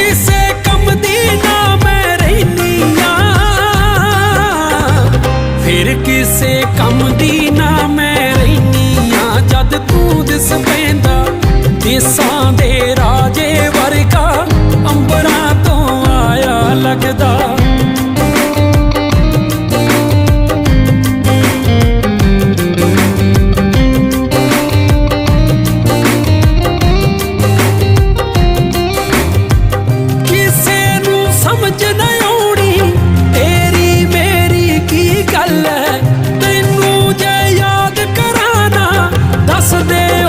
ਕਿਸੇ ਕੰਮ ਦੀ ਨਾ ਮੈਂ ਰਹਿਨੀ ਫਿਰ ਕਿਸੇ ਕੰਮ ਦੀ ਨਾ ਮੈਂ ਰਹਿਨੀ ਆ। ਜਦ ਤੂੰ ਦਿਸ ਦੱਸ ਦੇ